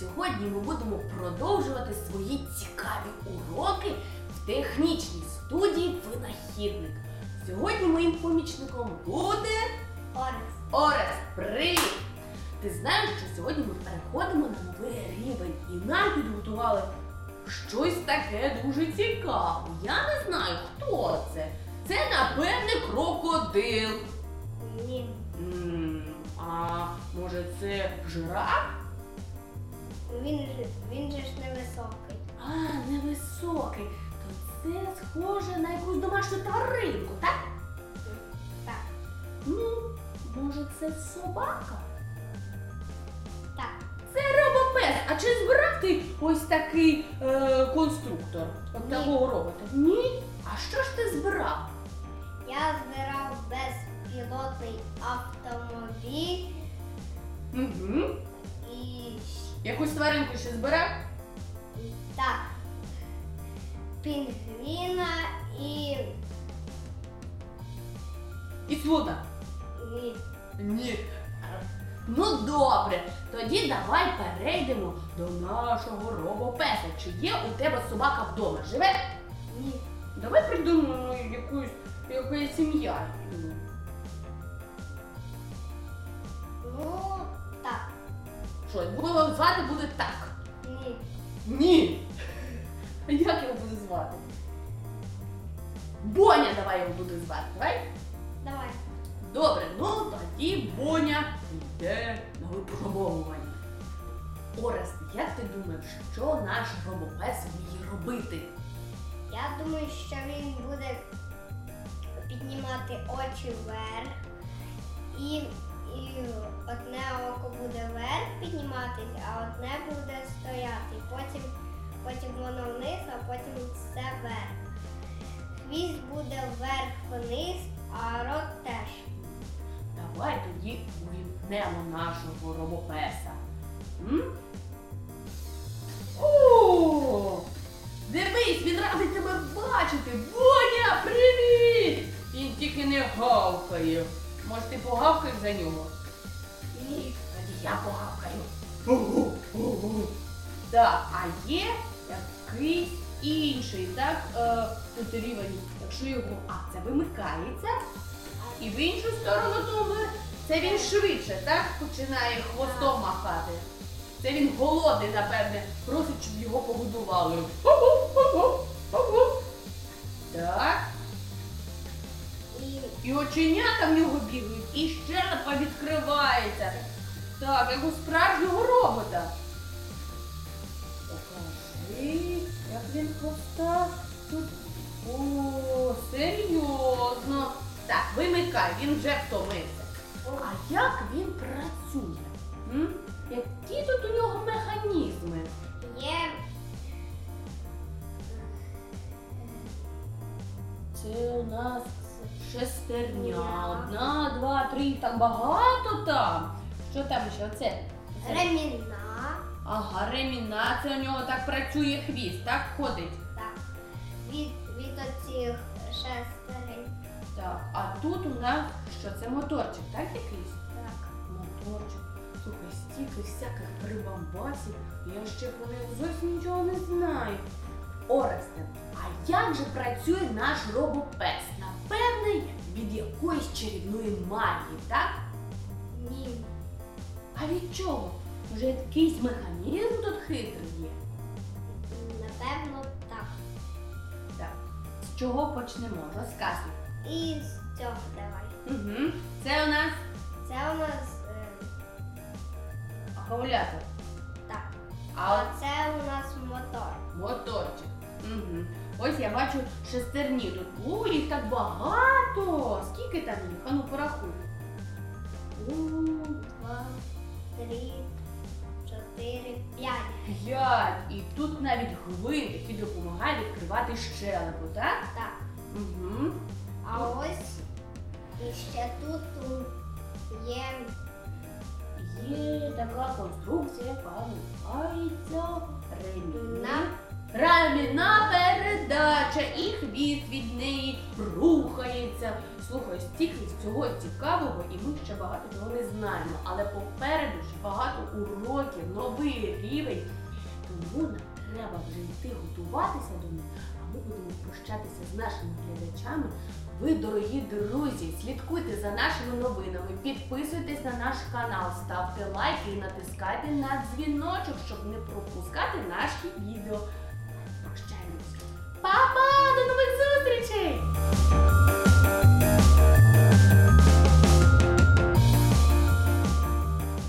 сьогодні ми будемо продовжувати свої цікаві уроки в технічній студії винахідник. Сьогодні моїм помічником буде Орес. Орес. Привіт! Ти знаєш, що сьогодні ми переходимо на новий рівень і нам підготували щось таке дуже цікаве. Я не знаю, хто це. Це, напевне, крокодил. Ні. М, А може це жираф? Він, ж- він же ж невисокий. А, невисокий. То це схоже на якусь домашню тваринку, так? Так. Ну, може, це собака? Так. Це робопес. А чи збирав ти ось такий е, конструктор? От Ні. такого робота? Ні. А що ж ти збирав? Я збирав безпілотний автомобіль Угу. і Якусь тваринку ще збирав? так. Пінгвіна і. І слона? і Ні. Ну добре, тоді давай перейдемо до нашого робопеса. Чи є у тебе собака вдома? Живе? ні. Давай придумаємо якусь якусь ім'я. Ну, так. Що, його звати буде так? Ні. Ні. А як його буде звати? Боня давай його буде звати. Давай? Давай. Добре, ну тоді Боня йде на випробовування. Орест, як ти думаєш, що наш робопес вміє робити? Я думаю, що він буде піднімати очі вверх, і, і одне око буде вверх підніматись, а одне буде стояти. Потім, потім воно вниз, а потім все вверх. Хвіст буде вверх-вниз, а рот теж. Давай тоді увімкнемо нашого робопеса. Може, ти погавкаєш за нього? Ні. Тоді я погавкаю. Так, а є якийсь інший, так, е, тут рівень, якщо його, а це вимикається, і в іншу сторону то це він швидше, так, починає хвостом махати. Це він голодний, напевне, просить, щоб його погодували. Так, І оченята в нього бігають, і щелепа відкривається. Так, як у справжнього робота. Покажи, як він хвоста тут. О, серйозно. Так, вимикай, він вже втомився. А як він працює? М? Які тут у нього механізми? є Це у нас шестерня. Одна, два, три, там багато там. Що там ще? Оце? Ремінна. Ага, реміна, це у нього так працює хвіст, так ходить. Так. Від, від оцих шестерень. Так, а тут у нас що це моторчик, так якийсь? Так. Моторчик. Слухай, стільки всяких прибамбасів, я ще про них зовсім нічого не знаю. Оресте, а як же працює наш робопес? Якоїсь чарівної магії, так? Ні. А від чого? Може, якийсь механізм тут хитрий є? Напевно, так. Так. З чого почнемо? Розказуй. І з цього давай. Угу. Це у нас Це у нас е, акумулятор. так. А А це у нас мотор. моторчик. Угу. Ось я бачу шестерні тут. О, їх так багато. Скільки там їх? Ану порахуй. Один, два, три, чотири, п'ять. П'ять. І тут навіть гвинт, який допомагає відкривати щелепу, так? Так. Угу. А ось і ще тут є Є така конструкція, яка всього цікавого, і ми ще багато чого не знаємо. Але попереду ж багато уроків, новий рівень. Тому нам треба вже йти готуватися до них, а ми будемо прощатися з нашими глядачами. Ви, дорогі друзі, слідкуйте за нашими новинами, підписуйтесь на наш канал, ставте лайки і натискайте на дзвіночок, щоб не пропускати наші відео. Прощаємось. Па-па! До нових зустрічей!